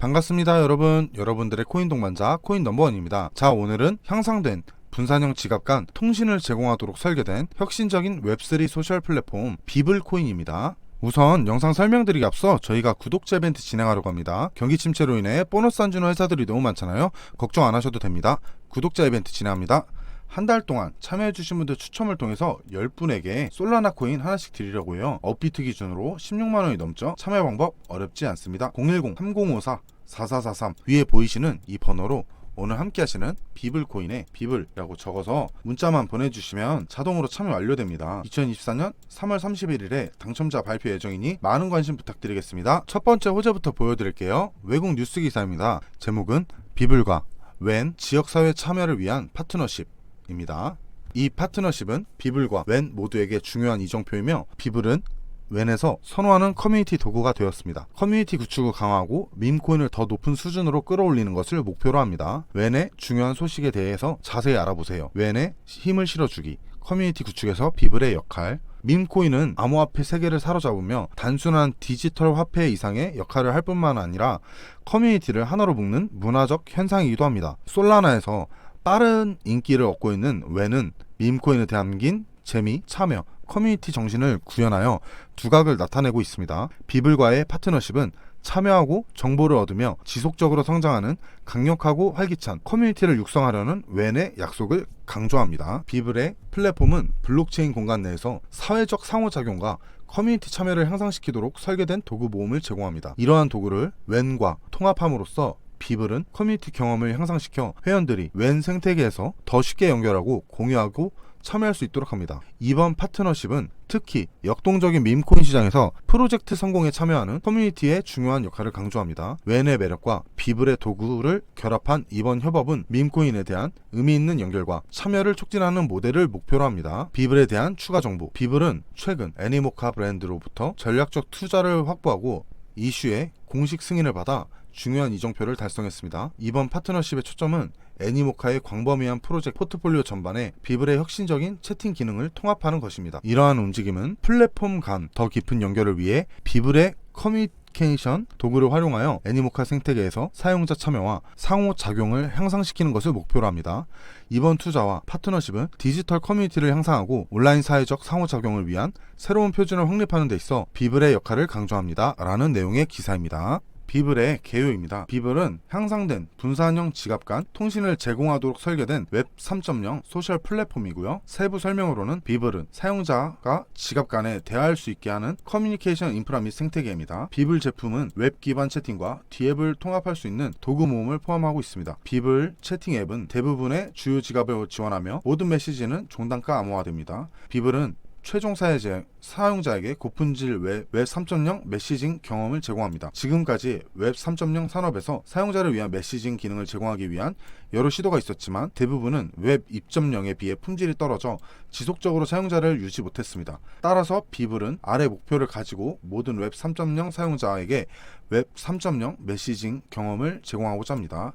반갑습니다 여러분. 여러분들의 코인 동반자 코인 넘버원입니다. 자 오늘은 향상된 분산형 지갑 간 통신을 제공하도록 설계된 혁신적인 웹3 소셜 플랫폼 비블 코인입니다. 우선 영상 설명드리기 앞서 저희가 구독자 이벤트 진행하려고 합니다. 경기 침체로 인해 보너스 안 주는 회사들이 너무 많잖아요. 걱정 안 하셔도 됩니다. 구독자 이벤트 진행합니다 한 달 동안 참여해주신 분들 추첨을 통해서 10분에게 솔라나 코인 하나씩 드리려고 해요. 업비트 기준으로 16만원이 넘죠? 참여 방법 어렵지 않습니다. 010-3054-4443 위에 보이시는 이 번호로 오늘 함께 하시는 비블 코인에 비블이라고 적어서 문자만 보내주시면 자동으로 참여 완료됩니다. 2024년 3월 31일에 당첨자 발표 예정이니 많은 관심 부탁드리겠습니다. 첫 번째 호재부터 보여드릴게요. 외국 뉴스 기사입니다. 제목은 비블과 웬 지역사회 참여를 위한 파트너십 입니다. 이 파트너십은 비블과 웬 모두에게 중요한 이정표이며 비블은 웬에서 선호하는 커뮤니티 도구가 되었습니다. 커뮤니티 구축을 강화하고 밈코인을 더 높은 수준으로 끌어올리는 것을 목표로 합니다. 웬의 중요한 소식에 대해서 자세히 알아보세요. 웬에 힘을 실어주기, 커뮤니티 구축에서 비블의 역할, 밈코인은 암호화폐 세계를 사로잡으며 단순한 디지털 화폐 이상의 역할을 할 뿐만 아니라 커뮤니티를 하나로 묶는 문화적 현상이기도 합니다. 솔라나에서 빠른 인기를 얻고 있는 웬은 밈코인에 담긴 재미, 참여, 커뮤니티 정신을 구현하여 두각을 나타내고 있습니다. 비블과의 파트너십은 참여하고 정보를 얻으며 지속적으로 성장하는 강력하고 활기찬 커뮤니티를 육성하려는 웬의 약속을 강조합니다. 비블의 플랫폼은 블록체인 공간 내에서 사회적 상호작용과 커뮤니티 참여를 향상시키도록 설계된 도구 모음을 제공합니다. 이러한 도구를 웬과 통합함으로써 비블은 커뮤니티 경험을 향상시켜 회원들이 웬 생태계에서 더 쉽게 연결하고 공유하고 참여할 수 있도록 합니다. 이번 파트너십은 특히 역동적인 밈코인 시장에서 프로젝트 성공에 참여하는 커뮤니티의 중요한 역할을 강조합니다. 웬의 매력과 비블의 도구를 결합한 이번 협업은 밈코인에 대한 의미 있는 연결과 참여를 촉진하는 모델을 목표로 합니다. 비블에 대한 추가 정보. 비블은 최근 애니모카 브랜드로부터 전략적 투자를 확보하고 이슈에 공식 승인을 받아 중요한 이정표를 달성했습니다. 이번 파트너십의 초점은 애니모카의 광범위한 프로젝트 포트폴리오 전반에 비블의 혁신적인 채팅 기능을 통합하는 것입니다. 이러한 움직임은 플랫폼 간 더 깊은 연결을 위해 비블의 커뮤니케이션 도구를 활용하여 애니모카 생태계에서 사용자 참여와 상호작용을 향상시키는 것을 목표로 합니다. 이번 투자와 파트너십은 디지털 커뮤니티를 향상하고 온라인 사회적 상호작용을 위한 새로운 표준을 확립하는 데 있어 비블의 역할을 강조합니다. 라는 내용의 기사입니다. 비블의 개요입니다. 비블은 향상된 분산형 지갑 간 통신을 제공하도록 설계된 웹 3.0 소셜 플랫폼이고요. 세부 설명으로는 비블은 사용자가 지갑 간에 대화할 수 있게 하는 커뮤니케이션 인프라 및 생태계입니다. 비블 제품은 웹 기반 채팅과 디앱을 통합할 수 있는 도구 모음을 포함하고 있습니다. 비블 채팅 앱은 대부분의 주요 지갑을 지원하며 모든 메시지는 종단가 암호화됩니다. 비블은 최종 사회자, 사용자에게 고품질 웹, 웹 3.0 메시징 경험을 제공합니다. 지금까지 웹 3.0 산업에서 사용자를 위한 메시징 기능을 제공하기 위한 여러 시도가 있었지만 대부분은 웹 2.0에 비해 품질이 떨어져 지속적으로 사용자를 유지 못했습니다. 따라서 비블은 아래 목표를 가지고 모든 웹 3.0 사용자에게 웹 3.0 메시징 경험을 제공하고자 합니다.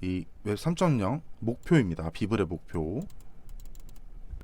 이 웹 3.0 목표입니다. 비블의 목표.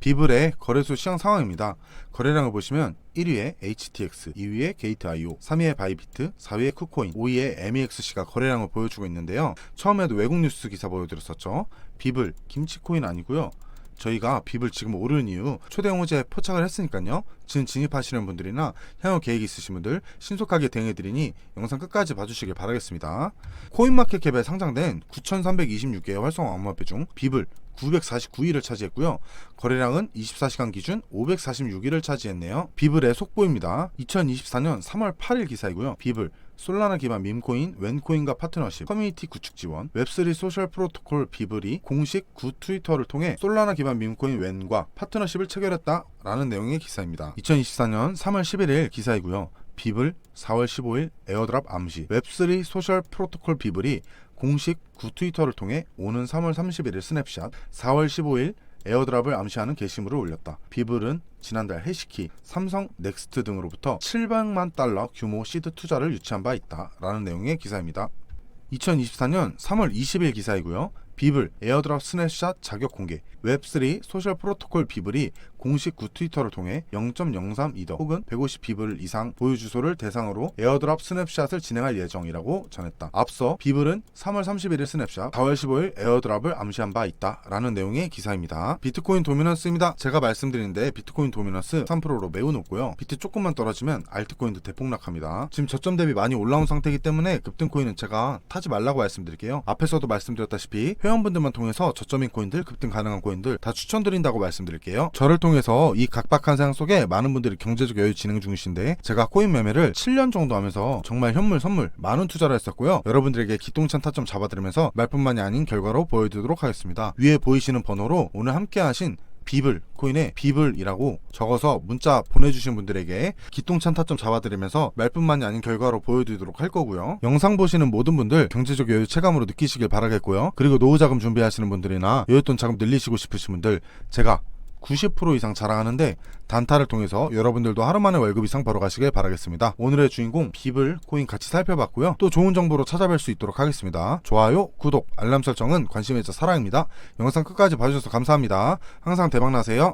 비블의 거래소 시장 상황입니다. 거래량을 보시면 1위에 HTX, 2위에 게이트.io, 3위에 바이비트, 4위에 쿠코인, 5위에 MEXC가 거래량을 보여주고 있는데요. 처음에도 외국 뉴스 기사 보여드렸었죠. 비블, 김치코인 아니고요. 저희가 비블 지금 오르는 이유 초대형 호재 포착을 했으니까요. 지금 진입하시는 분들이나 향후 계획 있으신 분들 신속하게 대응해드리니 영상 끝까지 봐주시길 바라겠습니다. 코인마켓캡에 상장된 9,326개의 활성 암호화폐 중 비블 949위를 차지했고요. 거래량은 24시간 기준 546위를 차지했네요. 비블의 속보입니다. 2024년 3월 8일 기사이고요. 비블 솔라나 기반 밈코인, 웬코인과 파트너십, 커뮤니티 구축 지원, 웹3 소셜 프로토콜 비블이 공식 구 트위터를 통해 솔라나 기반 밈코인 웬과 파트너십을 체결했다라는 내용의 기사입니다. 2024년 3월 11일 기사이고요. 비블 4월 15일 에어드랍 암시, 웹3 소셜 프로토콜 비블이 공식 구 트위터를 통해 오는 3월 31일 스냅샷, 4월 15일 에어드랍을 암시하는 게시물을 올렸다. 비블은 지난달 해시키, 삼성, 넥스트 등으로부터 700만 달러 규모 시드 투자를 유치한 바 있다. 라는 내용의 기사입니다. 2024년 3월 20일 기사이고요. 비블 에어드랍 스냅샷 자격 공개 웹3 소셜 프로토콜 비블이 공식 구 트위터를 통해 0.03 이더 혹은 150 비블 이상 보유 주소를 대상으로 에어드랍 스냅샷을 진행할 예정이라고 전했다. 앞서 비블은 3월 31일 스냅샷, 4월 15일 에어드랍을 암시한 바 있다라는 내용의 기사입니다. 비트코인 도미넌스입니다. 제가 말씀드리는데 비트코인 도미넌스 3%로 매우 높고요. 비트 조금만 떨어지면 알트코인도 대폭락합니다. 지금 저점 대비 많이 올라온 상태이기 때문에 급등 코인은 제가 타지 말라고 말씀드릴게요. 앞에서도 말씀드렸다시피 회원분들만 통해서 저점인 코인들, 급등 가능한 코인들 다 추천드린다고 말씀드릴게요. 저를 통해 서 이 각박한 상황 속에 많은 분들이 경제적 여유 진행 중이신데 제가 코인 매매를 7년 정도 하면서 정말 현물 선물 많은 투자를 했었고요. 여러분들에게 기똥찬 타점 잡아드리면서 말뿐만이 아닌 결과로 보여드리도록 하겠습니다. 위에 보이시는 번호로 오늘 함께 하신 비블 코인에 비블이라고 적어서 문자 보내주신 분들에게 기똥찬 타점 잡아드리면서 말뿐만이 아닌 결과로 보여드리도록 할 거고요. 영상 보시는 모든 분들 경제적 여유 체감으로 느끼시길 바라겠고요. 그리고 노후 자금 준비하시는 분들이나 여윳돈 자금 늘리시고 싶으신 분들 제가 90% 이상 자랑하는데 단타를 통해서 여러분들도 하루 만에 월급 이상 벌어가시길 바라겠습니다. 오늘의 주인공 비블 코인 같이 살펴봤고요. 또 좋은 정보로 찾아뵐 수 있도록 하겠습니다. 좋아요, 구독, 알람 설정은 관심의 자 사랑입니다. 영상 끝까지 봐주셔서 감사합니다. 항상 대박나세요.